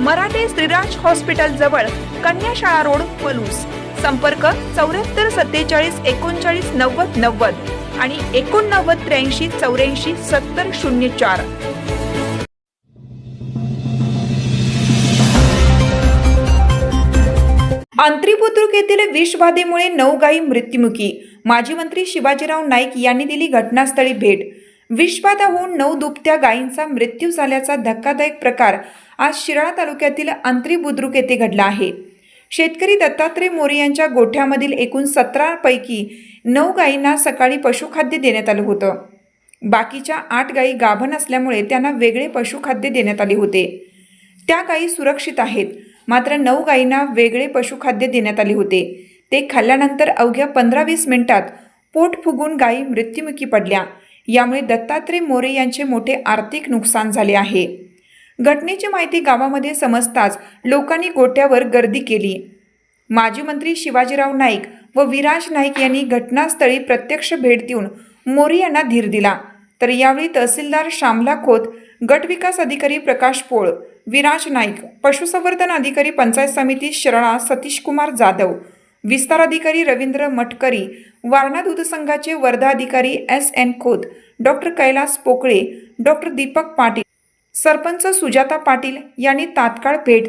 Marathe Shriraj hospital जवळ कन्याशाळा road Palus. संपर्क चौऱ्याहत्तर सत्तेचाळीस एकोणचाळीस नव्वद नव्वद आणि एकोणनव्वद त्र्याऐंशी चौऱ्याऐंशी सत्तर शून्य चार. आंत्री बुद्रुक येथील विषबाधेमुळे नऊ गायी मृत्युमुखी. माजी मंत्री शिवाजीराव नाईक यांनी दिली घटनास्थळी भेट. विषबाधा होऊन नऊ दुभत्या गायींचा मृत्यू झाल्याचा धक्कादायक प्रकार आज शिराळा तालुक्यातील आंत्री बुद्रुक येथे घडला आहे. शेतकरी दत्तात्रय मोरे यांच्या गोठ्यामधील एकूण सतरापैकी नऊ गायींना सकाळी पशुखाद्य देण्यात आलं होतं. बाकीच्या आठ गायी गाभण असल्यामुळे त्यांना वेगळे पशुखाद्य देण्यात आले होते. त्या गायी सुरक्षित आहेत. मात्र नऊ गायींना वेगळे पशुखाद्य देण्यात आले होते. ते खाल्ल्यानंतर अवघ्या पंधरा वीस मिनिटात पोट फुगून गायी मृत्युमुखी पडल्या. यामुळे दत्तात्रय मोरे यांचे मोठे आर्थिक नुकसान झाले आहे. घटनेची माहिती गावामध्ये समजताच लोकांनी गोट्यावर गर्दी केली. माजी मंत्री शिवाजीराव नाईक व विराज नाईक यांनी घटनास्थळी प्रत्यक्ष भेट देऊन मोरे यांना धीर दिला. तर यावेळी तहसीलदार श्यामला खोत गटविकास अधिकारी प्रकाश पोळ विराज नाईक पशुसंवर्धन अधिकारी पंचायत समिती शरणा सतीश कुमार जाधव विस्तार अधिकारी रवींद्र मटकरी वारणा दूध संघाचे वर्धा अधिकारी S N Khot doctor Kailas Pokale doctor Deepak Patil sarpanch Sujata Patil यांनी तात्काळ भेट दिली.